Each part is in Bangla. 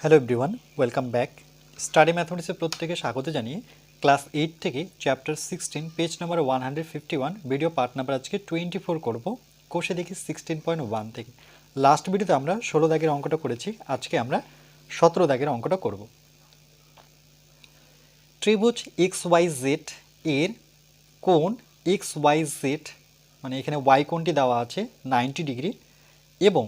Hello everyone welcome back study ম্যাথমেটিক্সের প্রত্যেকে স্বাগত জানিয়ে ক্লাস এইট থেকে chapter sixteen page number one hundred fifty one video part number আজকে টোয়েন্টি ফোর করব। কোষে দেখি সিক্সটিন পয়েন্ট ওয়ান থেকে। লাস্ট ভিডিওতে আমরা ষোলো দাগের অঙ্কটা করেছি। আজকে আমরা সতেরো দাগের অঙ্কটা করব। ত্রিভুজ এক্স ওয়াই জেড এর কোণ এক্স ওয়াই জেড মানে এখানে ওয়াই কোণটি দেওয়া আছে নাইনটি ডিগ্রি এবং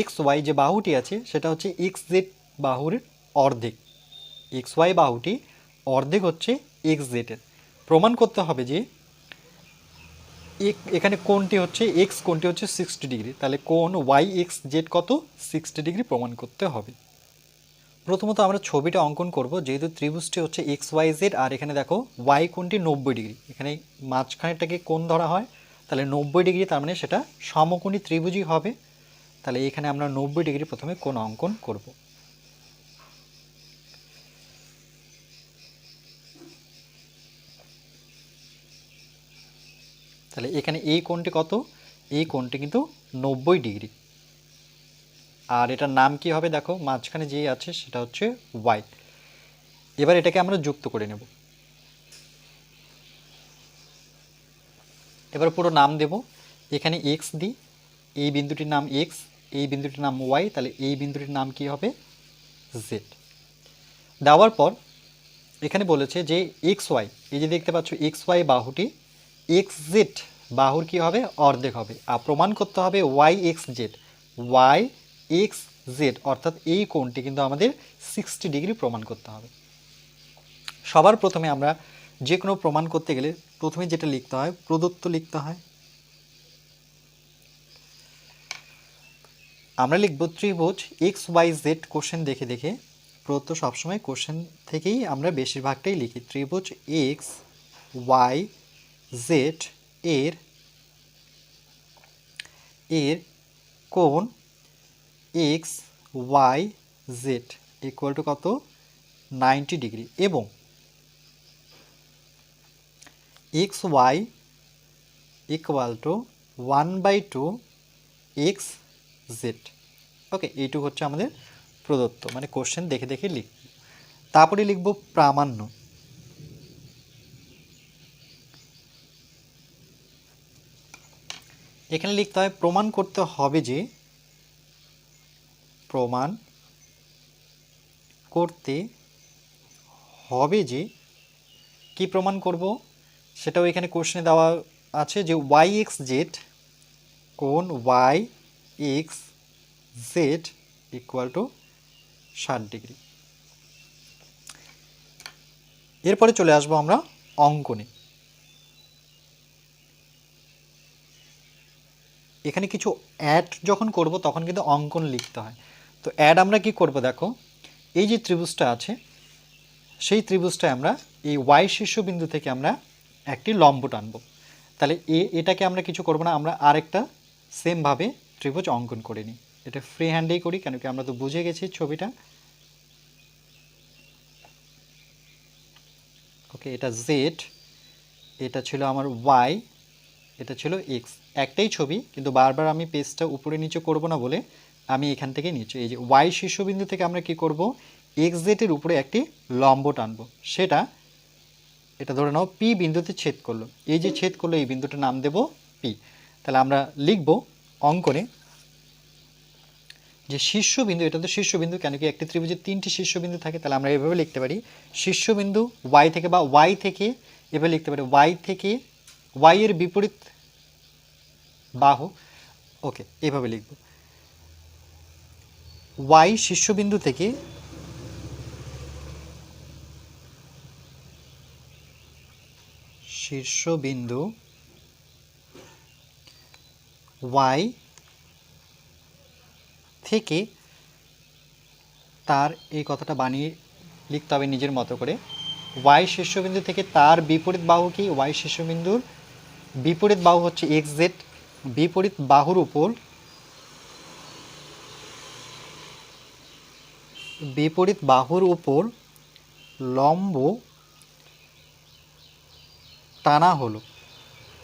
এক্স ওয়াই যে বাহুটি আছে, সেটা হচ্ছে এক্স জেড বাহুর অর্ধেক। এক্স ওয়াই বাহুটি অর্ধেক হচ্ছে এক্স জেডের প্রমাণ করতে হবে যে এখানে কোণটি হচ্ছে এক্স কোণটি হচ্ছে সিক্সটি ডিগ্রি। তাহলে কোণ ওয়াই এক্স জেড কত? সিক্সটি ডিগ্রি প্রমাণ করতে হবে। প্রথমত আমরা ছবিটা অঙ্কন করব, যেহেতু ত্রিভুজটি হচ্ছে এক্স ওয়াই জেড আর এখানে দেখো ওয়াই কোণটি নব্বই ডিগ্রি। এখানে মাঝখানেটাকে কোণ ধরা হয়, তাহলে নব্বই ডিগ্রি তার মানে সেটা সমকোণী ত্রিভুজই হবে। তাহলে এখানে আমরা নব্বই ডিগ্রি প্রথমে কোণ অঙ্কন করব। তাহলে এখানে এই কোণটি কত? এই কোণটি কিন্তু নব্বই ডিগ্রি। আর এটার নাম কি হবে দেখো, মাঝখানে যে আছে সেটা হচ্ছে ওয়াই এবার এটাকে আমরা যুক্ত করে নেব। এবার পুরো নাম দেব। এখানে এক্স দিই। এই বিন্দুটির নাম এক্স এই বিন্দুটির নাম ওয়াই তাহলে এই বিন্দুটির নাম কি হবে? জেড দেওয়ার পর এখানে বলেছে যে এক্স ওয়াই এই যে দেখতে পাচ্ছ এক্স ওয়াই বাহুটি এক্স বাহুর কি হবে? অর্ধেক হবে। আর প্রমাণ করতে হবে Y X Z Y X Z অর্থাৎ এই কোণটি কিন্তু আমাদের সিক্সটি ডিগ্রি প্রমাণ করতে হবে। সবার প্রথমে আমরা যে কোনো প্রমাণ করতে গেলে প্রথমে যেটা লিখতে হয়, প্রদত্ত লিখতে হয়। আমরা লিখব ত্রিভুজ এক্স ওয়াই জেড কোশ্চেন দেখে দেখে। প্রদত্ত সবসময় কোশ্চেন থেকেই আমরা বেশিরভাগটাই লিখি। ত্রিভুজ এক্স ওয়াই জেড এর এর কোণ X Y Z equal to কত? নাইনটি ডিগ্রি এবং X Y equal to one by two X Z okay এইটুকু হচ্ছে আমাদের প্রদত্ত। মানে কোশ্চেন দেখে দেখে লিখব। তারপরে লিখব প্রামাণ্য। এখানে লিখতে হয়, প্রমাণ করতে হবে যে, প্রমাণ করতে হবে যে, কি প্রমাণ করব? সেটাও এখানে কোশ্চেনে দেওয়া আছে যে ওয়াই এক্স জেড কোন Y X Z equal to ষাট ডিগ্রি। এরপরে চলে আসব আমরা অঙ্কনে। এখানে কিছু অ্যাড যখন করব, তখন কিন্তু অঙ্কন লিখতে হয়। তো অ্যাড আমরা কি করব দেখো? এই যে ত্রিভুজটা আছে, সেই ত্রিভুজটা আমরা এই ওয়াই শীর্ষবিন্দু থেকে আমরা একটি লম্ব টানবো। তাহলে এ, এটাকে আমরা কিছু করব না, আমরা আরেকটা সেমভাবে ত্রিভুজ অঙ্কন করে নিই। এটা ফ্রি হ্যান্ডেই করি, কেন কি আমরা তো বুঝে গেছি ছবিটা। ওকে এটা জেড এটা ছিল আমার ওয়াই এটা ছিল এক্স একটাই ছবি, কিন্তু বারবার আমি পেজটা উপরে নিচে করব না বলে আমি এখান থেকে নিচে, এই যে ওয়াই শীর্ষবিন্দু থেকে আমরা কি করব? এক্স জেটের উপরে একটি লম্ব টানব। সেটা, এটা ধরে নাও পি বিন্দুতে ছেদ করল। এই যে ছেদ করল, এই বিন্দুটার নাম দেব পি তাহলে আমরা লিখব অঙ্কনে যে শীর্ষবিন্দু, এটা তো শীর্ষবিন্দু, কেন কি একটি ত্রিভুজের তিনটি শীর্ষবিন্দু থাকে, তাহলে আমরা এভাবে লিখতে পারি। শীর্ষবিন্দু ওয়াই থেকে বা ওয়াই থেকে, এভাবে লিখতে পারি। ওয়াই থেকে ওয়াই এর বিপরীত বাহু। ওকে, এভাবে লিখব। ওয়াই শীর্ষবিন্দু থেকে শীর্ষবিন্দু ওয়াই থেকে তার এই কথাটা বানিয়ে লিখতে হবে নিজের মতো করে। ওয়াই শীর্ষবিন্দু থেকে তার বিপরীত বাহু কি ওয়াই শীর্ষবিন্দুর বিপরীত বাহু হচ্ছে এক্স জেড। বিপরীত বাহুর উপর বিপরীত বাহুর উপর লম্ব টানা হলো।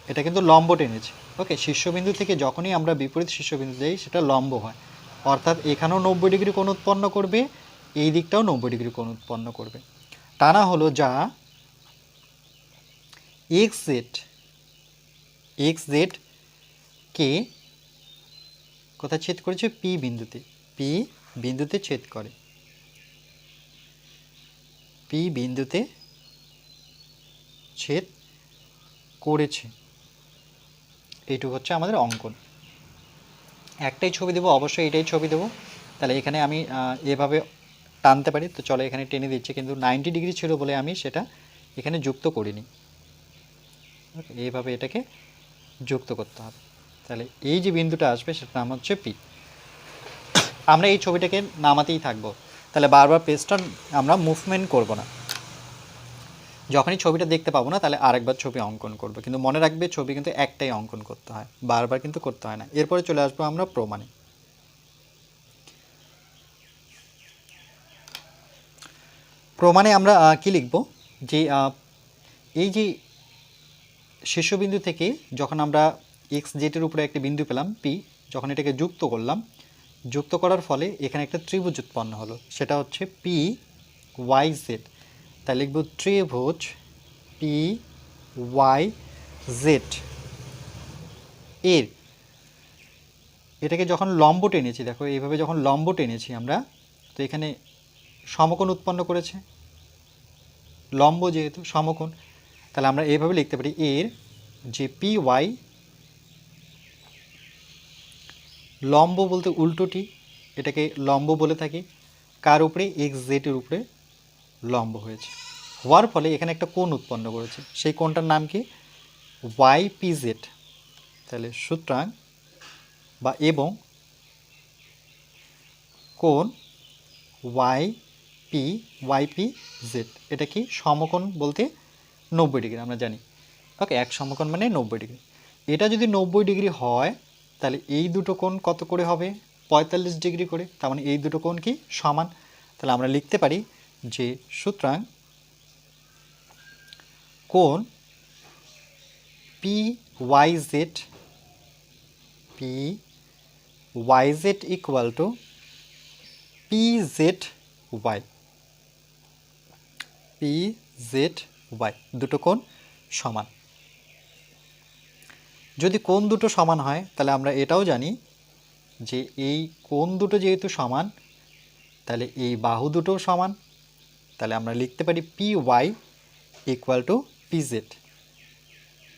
এটা কিন্তু লম্ব টেনেছে। ওকে শীর্ষবিন্দু থেকে যখনই আমরা বিপরীত শীর্ষবিন্দু যাই সেটা লম্ব হয়। অর্থাৎ এখানেও নব্বই ডিগ্রি কোণ উৎপন্ন করবে, এই দিকটাও নব্বই ডিগ্রি কোণ উৎপন্ন করবে। টানা হলো যা এক্স জেড এক্স জেড কে? কোথায় ছেদ করেছে পি বিন্দুতে। পি বিন্দুতে ছেদ করে। পি বিন্দুতে ছেদ করেছে। এইটুকু হচ্ছে আমাদের অঙ্কন। একটাই ছবি দেবো, অবশ্যই এটাই ছবি দেবো। তাহলে এখানে আমি এভাবে টানতে পারি। তো চলো এখানে টেনে দিচ্ছি, কিন্তু নাইনটি ডিগ্রি ছিল বলে আমি সেটা এখানে যুক্ত করিনি। এইভাবে এটাকে যুক্ত করতে হবে। তাহলে এই যে বিন্দুটা আসবে, সেটার নাম হচ্ছে পি আমরা এই ছবিটাকে নামাতেই থাকব। তাহলে বারবার পেজটা আমরা মুভমেন্ট করব না। যখনই ছবিটা দেখতে পাবো না, তাহলে আরেকবার ছবি অঙ্কন করব। কিন্তু মনে রাখবে ছবি কিন্তু একটাই অঙ্কন করতে হয়। বারবার কিন্তু করতে হয় না। এরপরে চলে আসব আমরা প্রমাণে। প্রমাণে আমরা কি লিখব? যে এই যে শীর্ষবিন্দু থেকে যখন আমরা এক্স জেটের উপরে একটি বিন্দু পেলাম পি যখন এটাকে যুক্ত করলাম, যুক্ত করার ফলে এখানে একটা ত্রিভুজ উৎপন্ন হলো। সেটা হচ্ছে পি ওয়াই জেড তাই লিখব ত্রিভুজ পি ওয়াই জেড এর, এটাকে যখন লম্ব টেনেছি, দেখো এইভাবে যখন লম্ব টেনেছি আমরা, তো এখানে সমকোণ উৎপন্ন করেছে। লম্ব যেহেতু সমকোণ, তাহলে আমরা এইভাবে লিখতে পারি। এর যে পি ওয়াই লম্ব বলতে উল্টোটি, এটাকে লম্ব বলে থাকি, কার উপরে? এক্স জেটের উপরে লম্ব হয়েছে। হওয়ার ফলে এখানে একটা কোণ উৎপন্ন করেছে। সেই কোণটার নাম কি? ওয়াই পি জেড তাহলে সুতরাং বা এবং কোণ Y P Y P Z এটা কি সমকোণ বলতে নব্বই ডিগ্রি, আমরা জানি। ওকে, এক সমকোণ মানে নব্বই ডিগ্রি। এটা যদি নব্বই ডিগ্রি হয় তাহলে এই দুটো কোণ কত করে হবে? পঁয়তাল্লিশ ডিগ্রি করে। তার মানে এই দুটো কোণ কি? সমান। তাহলে আমরা লিখতে পারি যে সুতরাং কোণ P Y Z P Y Z equal to P Z Y P Z Y দুটো কোণ সমান। যদি কোন দুটো সমান হয়, তাহলে আমরা এটাও জানি যে এই কোন দুটো যেহেতু সমান, তাহলে এই বাহু দুটোও সমান, তাহলে আমরা লিখতে পারি P Y equal to P Z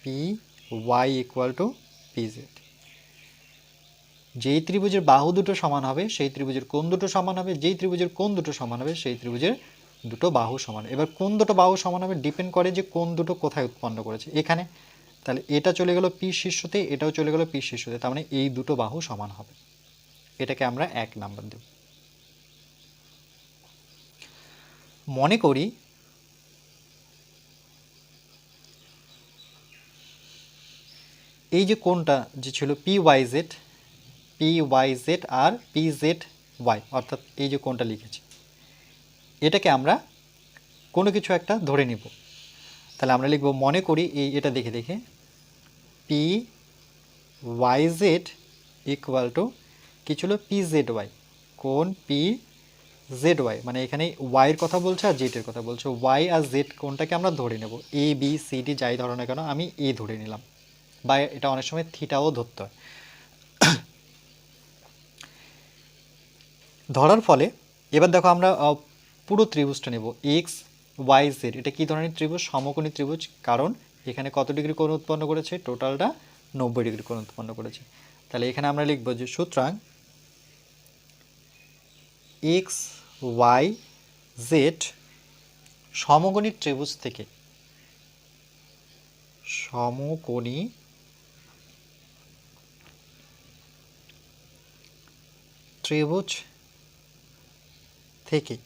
P Y equal to P Z যেই ত্রিভুজের বাহু দুটো সমান হবে, সেই ত্রিভুজের কোন দুটো সমান হবে, যেই ত্রিভুজের কোন দুটো সমান হবে, সেই ত্রিভুজের দুটো বাহু সমান। এবার কোন দুটো বাহু সমান হবে ডিপেন্ড করে যে কোন দুটো কোথায় উৎপন্ন করেছে। এখানে তাহলে এটা চলে গেল পি শীর্ষতে, এটাও চলে গেল পি শীর্ষতে, তার মানে এই দুটো বাহু সমান হবে। এটাকে আমরা এক নাম্বার দেব। মনে করি এই যে কোনটা যে ছিল P Y Z P Y Z আর পি জেড ওয়াই অর্থাৎ এই যে কোনটা লিখেছি, এটাকে আমরা কোনো কিছু একটা ধরে নিব। তাহলে আমরা লিখব মনে করি এই, এটা দেখে দেখে P Y Z equal to কী ছিল পি জেড ওয়াই কোন পি জেড ওয়াই মানে এখানে ওয়াইয়ের কথা বলছে আর জেডের কথা বলছে। ওয়াই আর জেড কোনটাকে আমরা ধরে নেব। এ বি সি ডি যাই ধরো না কেন, আমি এ ধরে নিলাম। বা এটা অনেক সময় থিটাও ধরতে হয়। ধরার ফলে, এবার দেখো আমরা পুরো ত্রিভুজটা নেব। এক্স ওয়াই জেড এটা কী ধরনের ত্রিভুজ? সমকোণী ত্রিভুজ। কারণ এখানে কত ডিগ্রি কোণ উৎপন্ন করেছে? টোটালটা নব্বই ডিগ্রি কোণ উৎপন্ন করেছে। তাহলে এখানে আমরা লিখব যে সুতরাং এক্স ওয়াই জেড সমকোণী ত্রিভুজ থেকে সমকোণী ত্রিভুজ থেকে।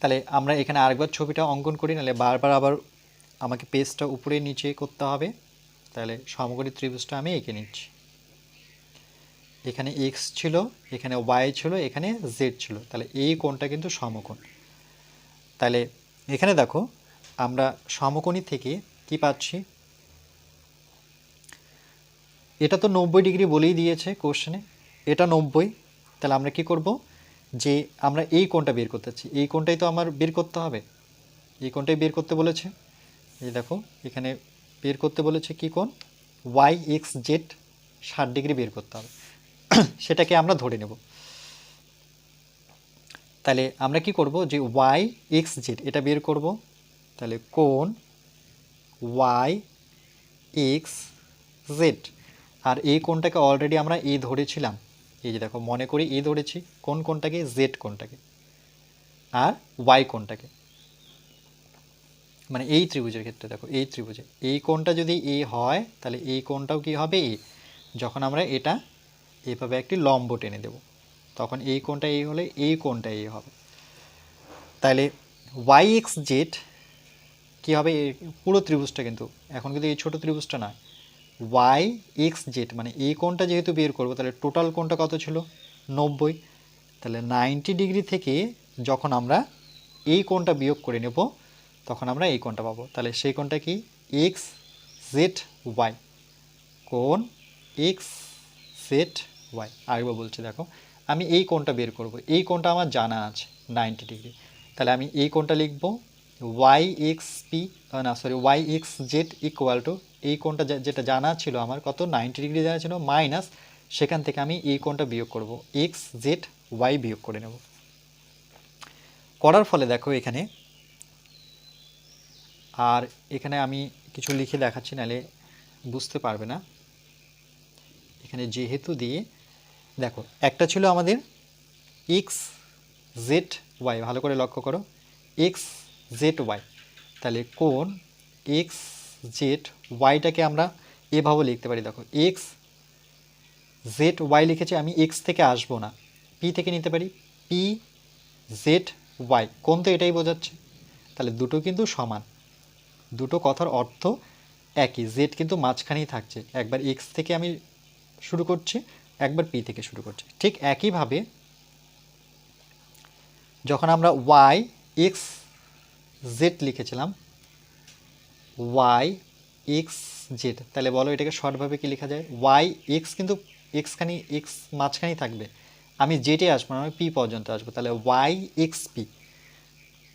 তাহলে আমরা এখানে আরেকবার ছবিটা অঙ্কন করি, নাহলে বারবার আবার আমাকে পেজটা উপরে নিচে করতে হবে। তাহলে সমকোণী ত্রিভুজটা আমি এঁকে নিচ্ছি। এখানে এক্স ছিল, এখানে ওয়াই ছিল, এখানে জেড ছিল। তাহলে এই কোণটা কিন্তু সমকোণ। তাহলে এখানে দেখো, আমরা সমকোণী থেকে কি পাচ্ছি? এটা তো নব্বই ডিগ্রি বলেই দিয়েছে কোশ্চেনে এটা নব্বই। তাহলে আমরা কি করব? যে আমরা এই কোণটা বের করতে চাচ্ছি। এই কোণটাই তো আমার বের করতে হবে। এই কোণটাই বের করতে বলেছে। এই দেখো, এখানে বের করতে বলেছে কি কোণ? ওয়াই এক্স জেড ষাট ডিগ্রি বের করতে হবে। সেটাকে আমরা ধরে নেব। তাহলে আমরা কি করব যে ওয়াই এক্স জেড এটা বের করব। তাহলে কোণ ওয়াই এক্স জেড আর এই কোণটাকে অলরেডি আমরা এ ধরেছিলাম। এই যে দেখো, মনে করি এ ধরেছি, কোন কোণটাকে? জেড কোণটাকে। আর ওয়াই কোণটাকে। মানে এই ত্রিভুজের ক্ষেত্রে দেখো, এই ত্রিভুজে। এই কোণটা যদি এ হয়, তাহলে এই কোণটাও কি হবে এ? যখন আমরা এটা এভাবে একটি লম্ব টেনে দেব, তখন এই কোণটা এই হলে এই কোণটা এই হবে। তাহলে ওয়াই এক্স জেড কী হবে? পুরো ত্রিভুজটা কিন্তু, এখন কিন্তু এই ছোট ত্রিভুজটা নয়। ওয়াই এক্স জেড মানে এই কোণটা যেহেতু বের করব, তাহলে টোটাল কোণটা কত ছিল? নব্বই। তাহলে নাইনটি ডিগ্রি থেকে যখন আমরা এই কোণটা বিয়োগ করে নেব তখন আমরা এই কোণটা পাবো। তাহলে সেই কোণটা কি? এক্স জেড ওয়াই কোণ এক্স জেড ওয়াই আরেকবার বলছি, দেখো, আমি এই কোণটা বের করব। এই কোণটা আমার জানা আছে নাইনটি ডিগ্রি তাহলে আমি এই কোণটা লিখব ওয়াই এক্স পি না sorry Y X Z equal to এই কোণটা যেটা জানা ছিল আমার, কত? নাইনটি ডিগ্রি জানা ছিল মাইনাস সেখান থেকে আমি এই কোণটা বিয়োগ করব এক্স জেড ওয়াই বিয়োগ করে নেব। করার ফলে দেখো এখানে আর এখানে আমি কিছু লিখে দেখাচ্ছি, নাহলে বুঝতে পারবে না। এখানে যেহেতু দিয়ে, দেখো, একটা ছিল আমাদের এক্স জেড ওয়াই ভালো করে লক্ষ্য করো। এক্স জেড ওয়াই তাহলে কোন এক্স জেড ওয়াইটাকে আমরা এভাবে লিখতে পারি? দেখো এক্স জেড ওয়াই লিখেছি আমি এক্স থেকে আসব না। পি থেকে নিতে পারি পি জেড ওয়াই কোন তো এটাই বোঝাচ্ছে। তাহলে দুটো কিন্তু সমান। দুটো কথার অর্থ একই জেড কিন্তু মাঝখানেই থাকছে। একবার এক্স থেকে আমি শুরু করছি, একবার পি থেকে শুরু করছি। ঠিক একইভাবে যখন আমরা ওয়াই এক্স জেড লিখেছিলাম ওয়াই এক্স জেড তাহলে বলো এটাকে শর্টভাবে কি লেখা যায়? ওয়াই এক্স কিন্তু এক্সখানি এক্স মাঝখানেই থাকবে। আমি জেটে আসব আমি পি পর্যন্ত আসব। তাহলে ওয়াই এক্স পি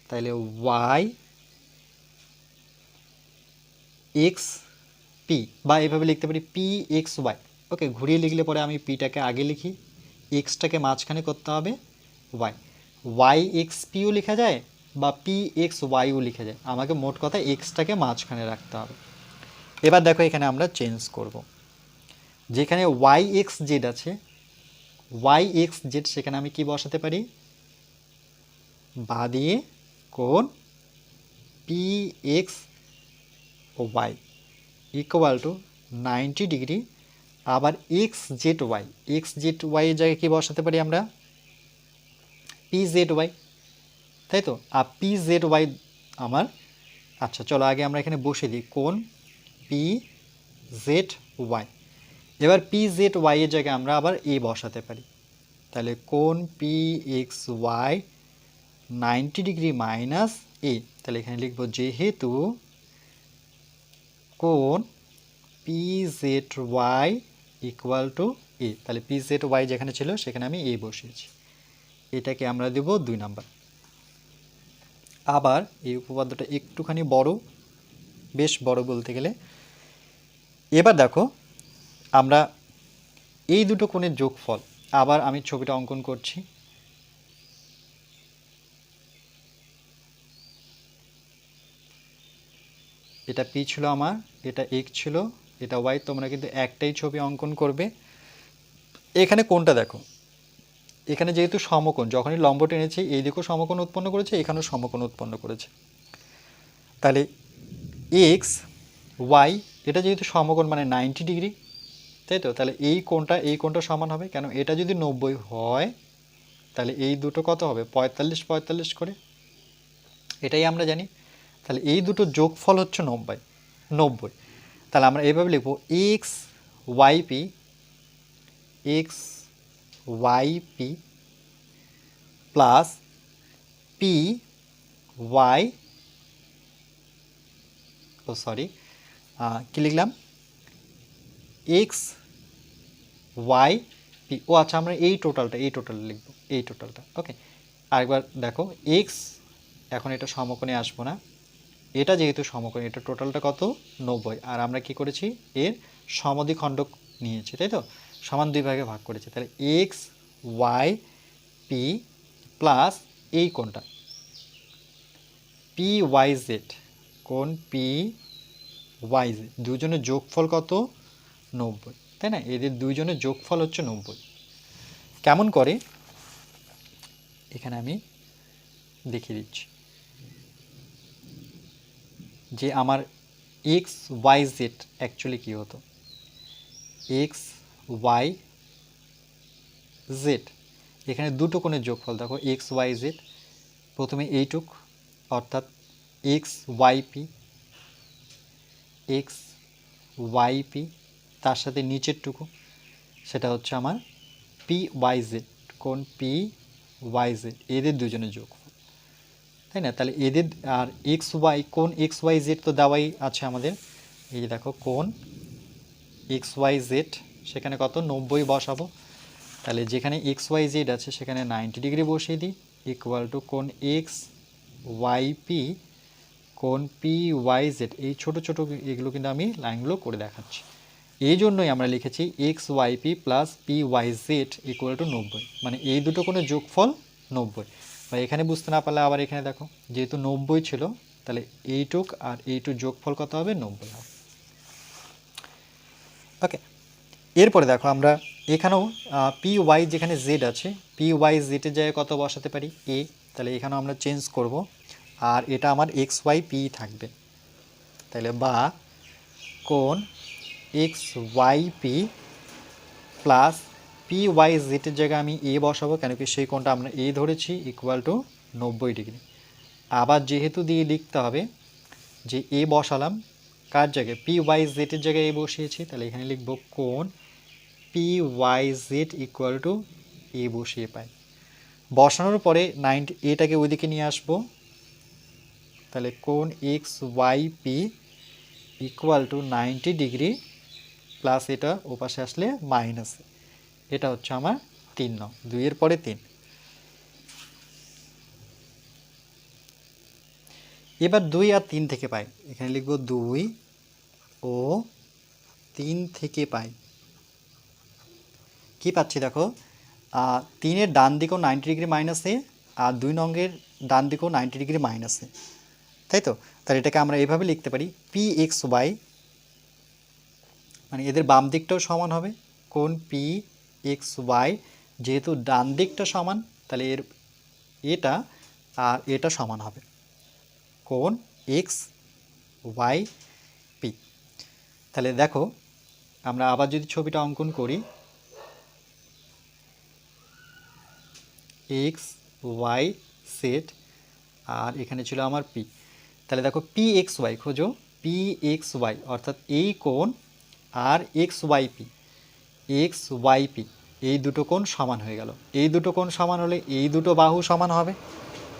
তাহলে ওয়াই এক্স পি বা এভাবে লিখতে পারি পি এক্স ওয়াই ওকে ঘুরিয়ে লিখলে পরে আমি পিটাকে আগে লিখি। এক্সটাকে মাঝখানে করতে হবে ওয়াই ওয়াই এক্স পিও লেখা যায় বা পি এক্স ওয়াইও লিখা যায়। আমাকে মোট কথা এক্সটাকে মাঝখানে রাখতে হবে। এবার দেখো এখানে আমরা চেঞ্জ করব। যেখানে ওয়াই এক্স জেড আছে ওয়াই এক্স জেড সেখানে আমি কি বসাতে পারি? বা দিয়ে কোন P X O Y equal to ninety degree আবার X Z Y X Z Y এর জায়গায় কী বসাতে পারি আমরা? পি জেড ওয়াই তাই তো? আর পি জেড ওয়াই আমার আচ্ছা চলো আগে আমরা এখানে বসে দিই, কোন? পি জেড ওয়াই এবার পি জেড ওয়াই এর জায়গায় আমরা আবার এ বসাতে পারি। তাহলে কোন P X Y ninety degree minus A তাহলে এখানে লিখব যেহেতু কোন P Z Y equal to A তাহলে পি জেড ওয়াই যেখানে ছিল, সেখানে আমি এ বসিয়েছি। এটাকে আমরা দেব দুই নাম্বার। আবার এই উপপাদ্যটা একটুখানি বড়, বেশ বড় বলতে গেলে। এবার দেখো, আমরা এই দুটো কোণের যোগফল, আবার আমি ছবিটা অঙ্কন করছি। এটা পি ছিল আমার, এটা এক্স ছিল, এটা ওয়াই তোমরা কিন্তু একটাই ছবি অঙ্কন করবে। এখানে কোনটা দেখো? এখানে যেহেতু সমকোণ, যখনই লম্ব টেনেছে, এই দিকেও সমকোণ উৎপন্ন করেছে, এখানেও সমকোণ উৎপন্ন করেছে। তাহলে এক্স ওয়াই এটা যেহেতু সমকোণ মানে নাইনটি ডিগ্রি তাই তো? তাহলে এই কোণটা এই কোণটা সমান হবে, কেন এটা যদি নব্বই হয়, তাহলে এই দুটো কত হবে? পঁয়তাল্লিশ পঁয়তাল্লিশ করে। এটাই আমরা জানি। তাহলে এই দুটো যোগফল হচ্ছে নব্বই। নব্বই। তাহলে আমরা এইভাবে লিখব X Y P, X Y P plus P Y, oh sorry কী লিখলাম? X Y P. ও আচ্ছা আমরা এই টোটালটা, এই টোটাল লিখব, এই টোটালটা, ওকে। আরেকবার দেখো, এক্স, এখন এটা সমকোণে আসব না। এটা যেহেতু সমকোণ, এটা টোটালটা কত? নব্বই। আর আমরা কি করেছি? এর সমদ্বিখণ্ডক নিয়েছি, তাই তো? সমান দুই ভাগে ভাগ করেছি। তাহলে এক্স ওয়াই পি প্লাস এই কোনটা পি ওয়াই জেড কোন পি ওয়াই জেড দুজনের যোগফল কত? নব্বই। তাই না? এদের দুইজনের যোগফল হচ্ছে নব্বই। কেমন করে? এখানে আমি দেখিয়ে দিচ্ছি। যে আমার এক্স ওয়াই জেড অ্যাকচুয়ালি কী হতো? এক্স ওয়াই জেড এখানে দুটো কোণের যোগফল, দেখো এক্স ওয়াই জেড প্রথমে এইটুক, অর্থাৎ X Y P X Y P তার সাথে নিচেরটুকু, সেটা হচ্ছে আমার পি ওয়াই জেড কোন পি ওয়াই জেড এদের দুজনের যোগফল। তাই না? তাহলে এদের আর এক্স ওয়াই কোন এক্স ওয়াই জেড তো দেওয়াই আছে আমাদের। এই যে দেখো, কোন এক্স ওয়াই জেড সেখানে কত? নব্বই বসাবো। তাহলে যেখানে এক্স ওয়াই জেড আছে, সেখানে নাইনটি ডিগ্রি বসিয়ে দিই। ইকুয়াল টু কোন এক্স ওয়াই পি কোন পি ওয়াই জেড এই ছোটো ছোটো এগুলো কিন্তু আমি লাইনগুলো করে দেখাচ্ছি। এই জন্যই আমরা লিখেছি X Y P plus P Y Z equal to নব্বই। মানে এই দুটো কোনো যোগফল নব্বই। বা এখানে বুঝতে না পারলে আবার এখানে দেখো, যেহেতু নব্বই ছিল, তাহলে এইটুক আর এইটু যোগফল কত হবে? নব্বই হবে। ওকে এরপরে দেখো আমরা এখানেও পি ওয়াই যেখানে জেড আছে পি ওয়াই জেডের জায়গায় কত বসাতে পারি? এ তাহলে এখানেও আমরা চেঞ্জ করব। আর এটা আমার এক্স ওয়াই পি থাকবে। তাহলে বা কোন X Y P plus P Y জেটের জায়গায় আমি এ বসাবো, কেন কি সেই কোণটা আমরা এ ধরেছি ইকুয়াল টু নব্বই ডিগ্রি আবার যেহেতু দিয়ে লিখতে হবে যে এ বসালাম, কার জায়গায়? পি ওয়াই জেটের জায়গায় এ বসিয়েছি, তাহলে এখানে লিখব কোন P Y Z equal to A বসিয়ে পাই। বসানোর পরে নাইনটি এটাকে ওইদিকে নিয়ে আসব। তাহলে কোন X Y P equal to ninety degree plus এটা ওপাশে আসলে মাইনাস এটা হচ্ছে আমার তিন নং দুইয়ের পরে তিন। এবার দুই আর তিন থেকে পাই। এখানে লিখব দুই ও তিন থেকে পাই। কি পাচ্ছি দেখো? তিনের ডান দিকেও নাইনটি ডিগ্রি মাইনাসে আর দুই নঙ্গের ডান দিকেও নাইনটি ডিগ্রি মাইনাসে তাই তো? তাহলে এটাকে আমরা এইভাবে লিখতে পারি পি এক্স ওয়াই মানে এদের বাম দিকটাও সমান হবে কোন পি এক্স ওয়াই যেহেতু ডান দিকটা সমান, তাহলে এর এটা, আর এটা সমান হবে। কোন এক্স ওয়াই পি। তাহলে দেখো, আমরা আবার যদি ছবিটা অঙ্কন করি, এক্স ওয়াই সেট, আর এখানে ছিল আমার পি। তাহলে দেখো, পি এক্স ওয়াই, খোঁজো, পি এক্স ওয়াই, অর্থাৎ এই কোণ আর X Y P. X Y P এই দুটো কোণ সমান হয়ে গেল। এই দুটো কোণ সমান হলে এই দুটো বাহু সমান হবে।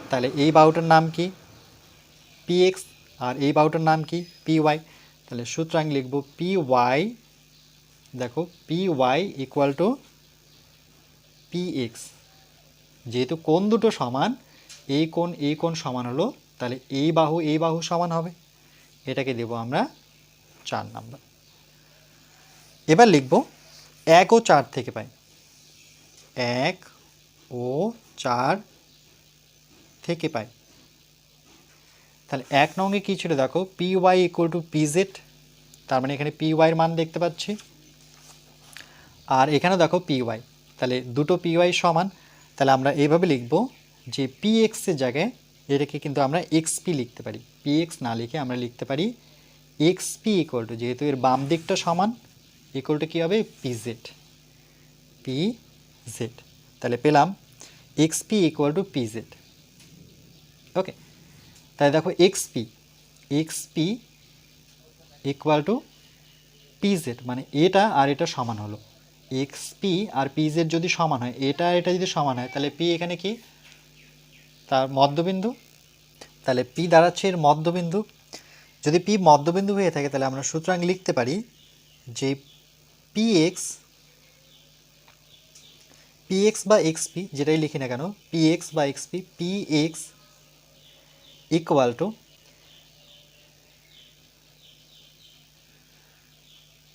তাহলে এই বাহুটার নাম কি? পি এক্স আর এই বাহুটার নাম কি? পি ওয়াই তাহলে সুতরাং লিখব পি ওয়াই দেখো P Y equal to P X যেহেতু কোণ দুটো সমান, এই কোণ এই কোণ সমান হলো, তাহলে এই বাহু এই বাহু সমান হবে। এটাকে দেব আমরা চার নাম্বার। এবার লিখব এক ও চার থেকে পাই। এক ও চার থেকে পাই। তাহলে এক নঙ্গে কী ছিল দেখো? P Y equal to P Z, তার মানে এখানে পি ওয়াইয়ের মান দেখতে পাচ্ছি। আর এখানে দেখো পি ওয়াই, তাহলে দুটো পি ওয়াই সমান, তাহলে আমরা এইভাবে লিখব যে পি এক্সের জায়গায় এটাকে কিন্তু আমরা এক্স পি লিখতে পারি। পি এক্স না লিখে আমরা লিখতে পারি এক্স পি ইকুয়াল টু যেহেতু এর বাম দিকটা সমান ইকুয়াল টু কী হবে? পি জেড পি জেড তাহলে পেলাম X P equal to P Z okay তাহলে দেখো X P X P equal to P Z মানে এটা আর এটা সমান হলো। এক্স পি আর পি জেড যদি সমান হয়, এটা আর এটা যদি সমান হয়, তাহলে পি এখানে কি? তার মধ্যবিন্দু। তাহলে পি দাঁড়াচ্ছে এর মধ্যবিন্দু। যদি পি মধ্যবিন্দু হয়ে থাকে, তাহলে আমরা সুতরাং লিখতে পারি যে পি এক্স পি এক্স বা এক্স পি যেটাই লিখি না কেন পি এক্স বা X P P X equal to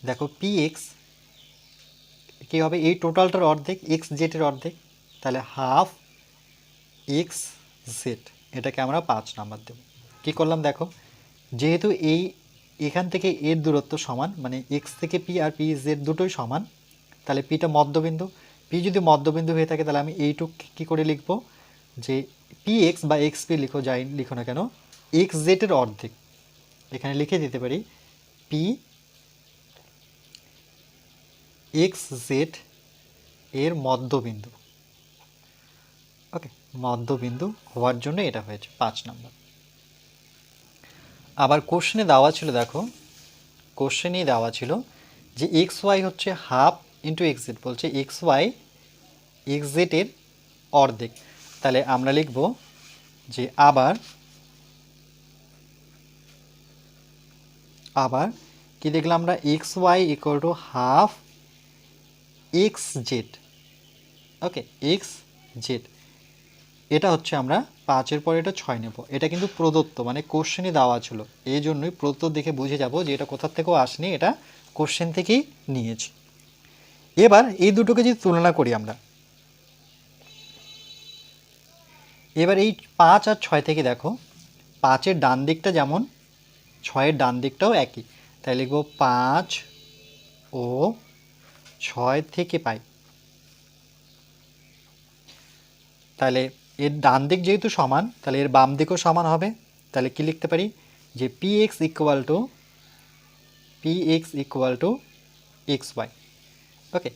দেখো পি এক্স কী হবে? এই টোটালটার অর্ধেক এক্স জেটের অর্ধেক, তাহলে হাফ এক্স জেড এটাকে আমরা পাঁচ নাম্বার দেব। কী করলাম দেখো? যেহেতু এই এখান থেকে এর দূরত্ব সমান মানে এক্স থেকে পি আর পি জেড দুটোই সমান, তাহলে পিটা মধ্যবিন্দু। পি যদি মধ্যবিন্দু হয়ে থাকে, তাহলে আমি এইটুক কী করে লিখব? যে পি এক্স বা এক্স পি লিখো, যাই লিখো না কেন এক্স জেটের অর্ধেক। এখানে লিখে দিতে পারি পি এক্স জেড এর মধ্যবিন্দু। ওকে, মধ্যবিন্দু হওয়ার জন্য এটা হয়েছে পাঁচ নম্বর। আবার কোশ্চেনে দেওয়া ছিল, দেখো। কোশ্চেনেই দেওয়া ছিল যে এক্স ওয়াই হচ্ছে হাফ ইন্টু এক্স জেড বলছে এক্স ওয়াই এক্স জেডের অর্ধেক। তাহলে আমরা লিখব যে আবার আবার কি দেখলাম আমরা? X Y equal to half X Z okay X Z এটা হচ্ছে আমরা পাঁচের পরে এটা ছয় নেব। এটা কিন্তু প্রদত্ত মানে কোশ্চেনই দেওয়া ছিল। এই জন্যই প্রদত্ত দেখে বুঝে যাব যে এটা কোথার থেকেও আসেনি, এটা কোশ্চেন থেকেই নিয়েছি। এবার এই দুটোকে যদি তুলনা করি আমরা। এবার এই পাঁচ আর ছয় থেকে দেখো, পাঁচের ডান দিকটা যেমন, ছয়ের ডান দিকটাও একই। তাই লিখব পাঁচ ও ছয় থেকে পাই। তাহলে এর ডান দিক যেহেতু সমান, তাহলে এর বাম দিকও সমান হবে। তাহলে কি লিখতে পারি? যে P X equal to P X equal to X Y okay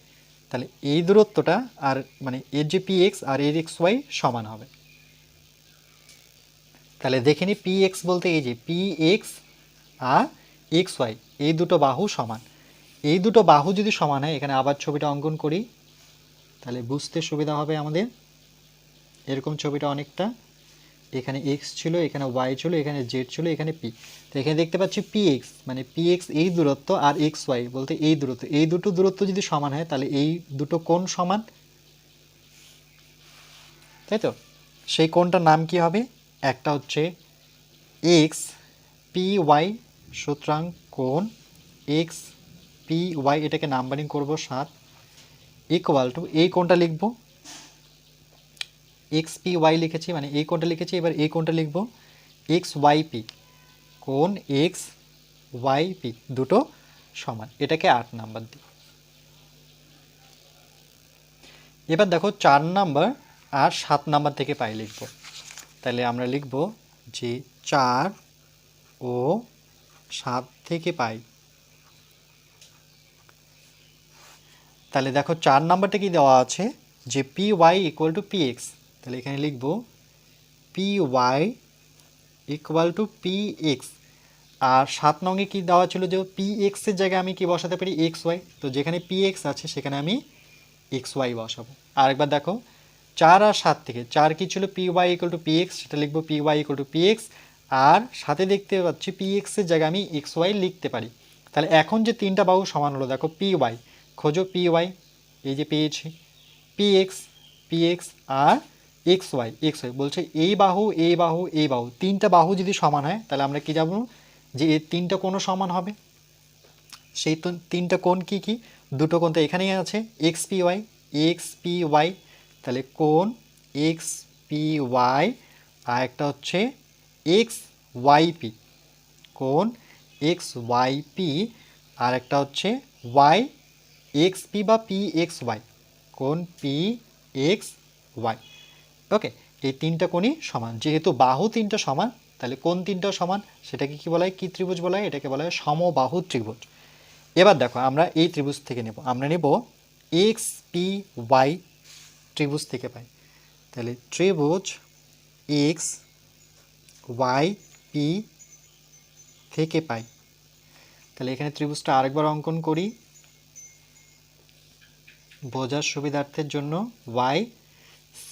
তাহলে এই দূরত্বটা আর মানে এর যে পি এক্স আর এর এক্স ওয়াই সমান হবে। তাহলে দেখে নি পি এক্স বলতে এই যে পি এক্স আর এক্স ওয়াই এই দুটো বাহু সমান। এই দুটো বাহু যদি সমান হয়, এখানে আবার ছবিটা অঙ্কন করি, তাহলে বুঝতে সুবিধা হবে আমাদের। এরকম ছবিটা অনেকটা। এখানে এক্স ছিল, এখানে ওয়াই ছিল, এখানে জেড ছিল, এখানে পি তো এখানে দেখতে পাচ্ছি পি এক্স মানে পি এক্স এই দূরত্ব আর এক্স ওয়াই বলতে এই দূরত্ব। এই দুটো দূরত্ব যদি সমান হয়, তাহলে এই দুটো কোণ সমান। তাই তো? সেই কোণটার নাম কি হবে? একটা হচ্ছে এক্স পি ওয়াই সুতরাং কোণ এক্স পি ওয়াই এটাকে নাম্বারিং করব সাত ইকুয়াল টু এই কোণটা লিখব। এক্স পি ওয়াই লিখেছি মানে এই কোণটা লিখেছি, এবার এই কোণটা লিখব। এক্স ওয়াই পি কোণ এক্স ওয়াই পি দুটো সমান, এটাকে আট নাম্বার দিই। এবার দেখো চার নাম্বার আর সাত নাম্বার থেকে পাই লিখব। তাহলে আমরা লিখব যে চার ও সাত থেকে পাই। তাহলে দেখো চার নাম্বারটা কি দেওয়া আছে? যে P Y equal to P X তাহলে এখানে লিখব P Y equal to P X. আর সাত নঙ্গে কি দেওয়া ছিল যে পি এক্সের জায়গায় আমি কি বসাতে পারি? X Y. তো যেখানে পি এক্স আছে, সেখানে আমি এক্স ওয়াই বসাবো। আরেকবার দেখো, চার আর সাত থেকে, চার কি ছিল? P Y equal to P X, সেটা লিখব P Y equal to P X. আর সাথে দেখতে পাচ্ছি পি এক্সের জায়গায় আমি এক্স ওয়াই লিখতে পারি। তাহলে এখন যে তিনটা বাহু সমান হলো, দেখো পি ওয়াই। খোঁজো পি ওয়াই, এই যে পেয়েছি। পি এক্স পি এক্স আর এক্স ওয়াই এক্স ওয়াই বলছে এই বাহু এই বাহু এই বাহু, তিনটা বাহু যদি সমান হয়, তাহলে আমরা কি যাব যে এই তিনটা কোনো সমান হবে। সেই তো তিনটা কোণ কি কি? দুটো কোণ তো এখানেই আছে X P Y X P Y তাহলে কোণ এক্স পি ওয়াই আর একটা হচ্ছে এক্স ওয়াই পি কোণ এক্স ওয়াই পি আর একটা হচ্ছে ওয়াই এক্স পি বা পি এক্স ওয়াই কোণ পি এক্স ওয়াই ওকে এই তিনটা কোণই সমান। যেহেতু বাহু তিনটা সমান, তাহলে কোন তিনটা সমান, সেটাকে কি বলা হয়? কী ত্রিভুজ বলা হয়? এটাকে বলা হয় সমবাহু ত্রিভুজ। এবার দেখো, আমরা এই ত্রিভুজ থেকে নেব। আমরা নেব এক্স পি ওয়াই ত্রিভুজ থেকে পাই। তাহলে ত্রিভুজ এক্স ওয়াই পি থেকে পাই। তাহলে এখানে ত্রিভুজটা আরেকবার অঙ্কন করি। বোঝার সুবিধার্থের জন্য ওয়াই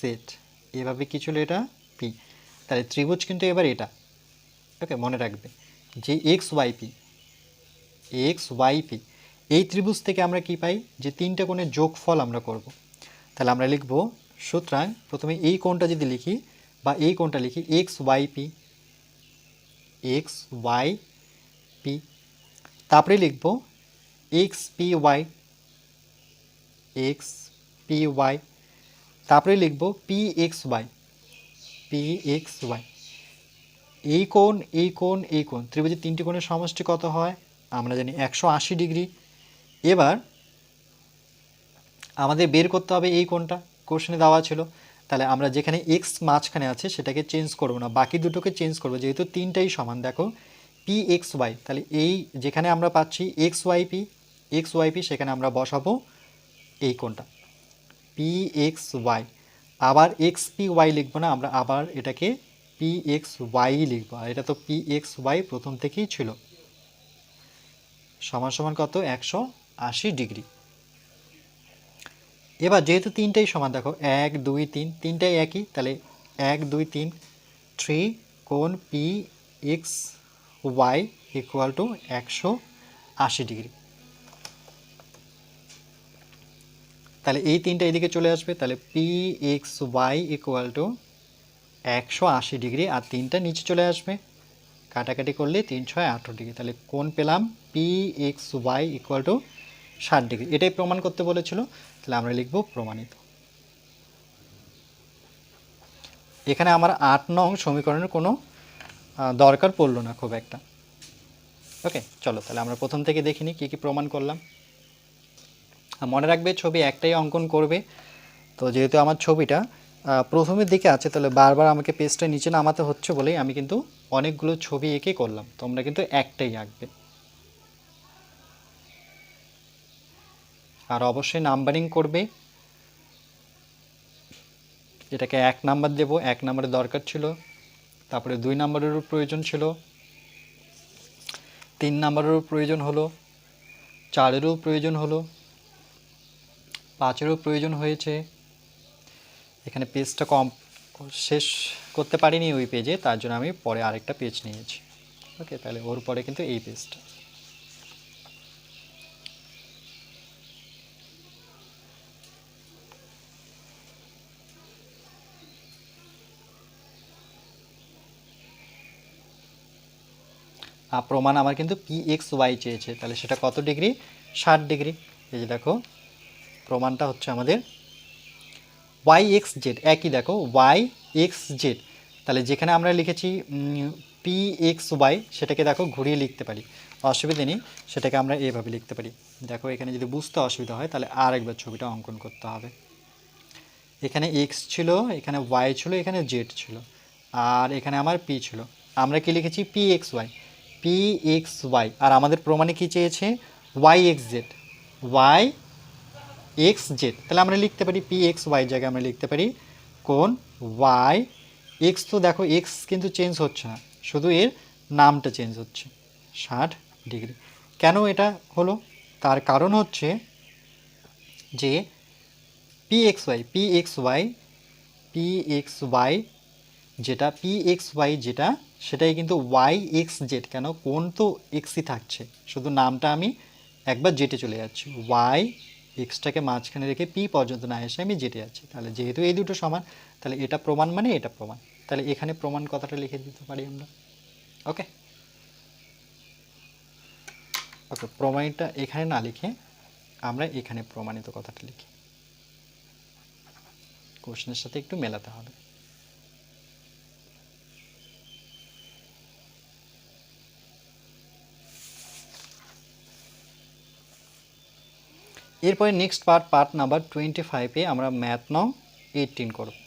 সেট এভাবে কি ছিল এটা? পি তাহলে ত্রিভুজ কিন্তু এবার এটা। ওকে, মনে রাখবে যে X Y P X Y P এই ত্রিভুজ থেকে আমরা কি পাই? যে তিনটে কোণের যোগফল আমরা করব। তাহলে আমরা লিখব, সুতরাং প্রথমে এই কোণটা যদি লিখি বা এই কোণটা লিখি X Y P X Y P তারপরে লিখব X P Y X P Y তারপরে লিখব P X Y P X Y এই কোণ এই কোণ এই কোণ, ত্রিভুজের তিনটি কোণের সমষ্টি কত হয়? আমরা জানি একশো আশি ডিগ্রি। এবার আমাদের বের করতে হবে এই কোণটা, কোশ্চেনে দেওয়া ছিল। তাহলে আমরা যেখানে এক্স মাঝখানে আছে সেটাকে চেঞ্জ করব না, বাকি দুটোকে চেঞ্জ করব, যেহেতু তিনটাই সমান, দেখো পি এক্স ওয়াই তাহলে এই যেখানে আমরা পাচ্ছি X Y P X Y P সেখানে আমরা বসাবো এই কোণটা। পি এক্স ওয়াই আবার এক্স পি ওয়াই লিখব না, আমরা আবার এটাকে পি এক্স ওয়াই লিখব। আর এটা তো পি এক্স ওয়াই প্রথম থেকেই ছিল। সমান সমান কত? একশো আশি ডিগ্রি। এবার যেহেতু তিনটাই সমান, দেখো, এক, দুই, তিন, তিনটাই একই, তাহলে এক, দুই, তিন, থ্রি কোণ P X Y equal to একশো আশি ডিগ্রি। তাহলে এই তিনটা এদিকে চলে আসবে, তাহলে P X Y equal to একশো আশি ডিগ্রি আর তিনটা নিচে চলে আসবে। কাটাকাটি করলে তিন ছয় আঠারো ডিগ্রি। তাহলে কোন পেলাম? P X Y equal to ষাট ডিগ্রি। এটাই প্রমাণ করতে বলেছিল। তাহলে আমরা লিখব প্রমাণিত। এখানে আমার আট নং সমীকরণের কোনো দরকার পড়ল না খুব একটা। ওকে চলো তাহলে আমরা প্রথম থেকে দেখিনি কী কী প্রমাণ করলাম। মনে রাখবে ছবি একটাই অঙ্কন করবে। তো যেহেতু আমার ছবিটা প্রথমের দিকে আছে, তাহলে বারবার আমাকে পেজটা নিচে নামাতে হচ্ছে বলেই আমি কিন্তু অনেকগুলো ছবি এঁকে করলাম। তোমরা কিন্তু একটাই আঁকবে। আর অবশ্যই নাম্বারিং করবে। এটাকে এক নাম্বার দেব, এক নাম্বারের দরকার ছিল। তারপরে দুই নাম্বারেরও প্রয়োজন ছিল। তিন নাম্বারেরও প্রয়োজন হলো। চারেরও প্রয়োজন হলো। পাঁচেরও প্রয়োজন হয়েছে। এখানে পেজটা কম, শেষ করতে পারিনি ওই পেজে, তার জন্য আমি পরে আরেকটা পেজ নিয়েছি। ওকে, তাহলে ওর পরে কিন্তু এই পেজটা। প্রমাণ আমার কিন্তু পি এক্স ওয়াই চেয়েছে, তাহলে সেটা কত ডিগ্রি? ষাট ডিগ্রি। এই যে দেখো প্রমাণটা হচ্ছে আমাদের ওয়াই এক্স জেড একই দেখো ওয়াই এক্স জেড তাহলে যেখানে আমরা লিখেছি পি এক্স ওয়াই সেটাকে দেখো ঘুরিয়ে লিখতে পারি। অসুবিধে নেই, সেটাকে আমরা এভাবে লিখতে পারি। দেখো, এখানে যদি বুঝতে অসুবিধা হয়, তাহলে আর একবার ছবিটা অঙ্কন করতে হবে। এখানে এক্স ছিল, এখানে ওয়াই ছিল, এখানে জেড ছিল, আর এখানে আমার পি ছিল। আমরা কি লিখেছি? P X Y P X Y আর আমাদের প্রমাণে কি চেয়েছে? Y X Z Y X Z তাহলে আমরা লিখতে পারি পি এক্স ওয়াই জায়গায় আমরা লিখতে পারি কোন ওয়াই এক্স তো দেখো এক্স কিন্তু চেঞ্জ হচ্ছে না, শুধু এর নামটা চেঞ্জ হচ্ছে, ষাট ডিগ্রি। কেন এটা হলো? তার কারণ হচ্ছে যে P X Y P X Y P X Y যেটা পি এক্স ওয়াই যেটা, সেটাই কিন্তু ওয়াই এক্স জেড কেন? কোন তো এক্সই থাকছে, শুধু নামটা আমি একবার জেটে চলে যাচ্ছি ওয়াই এক্সটাকে মাঝখানে রেখে পি পর্যন্ত না এসে আমি জেটে যাচ্ছি তাহলে যেহেতু এই দুটো সমান, তাহলে এটা প্রমাণ মানে এটা প্রমাণ। তাহলে এখানে প্রমাণ কথাটা লিখে দিতে পারি আমরা। ওকে? ওকে, প্রমাণটা এখানে না লিখে আমরা এখানে প্রমাণিত কথাটা লিখি। কোশ্চেনের সাথে একটু মেলাতে হবে। এরপরে next part part number twenty ফাইভে আমরা ম্যাথ নং এইটিন করব।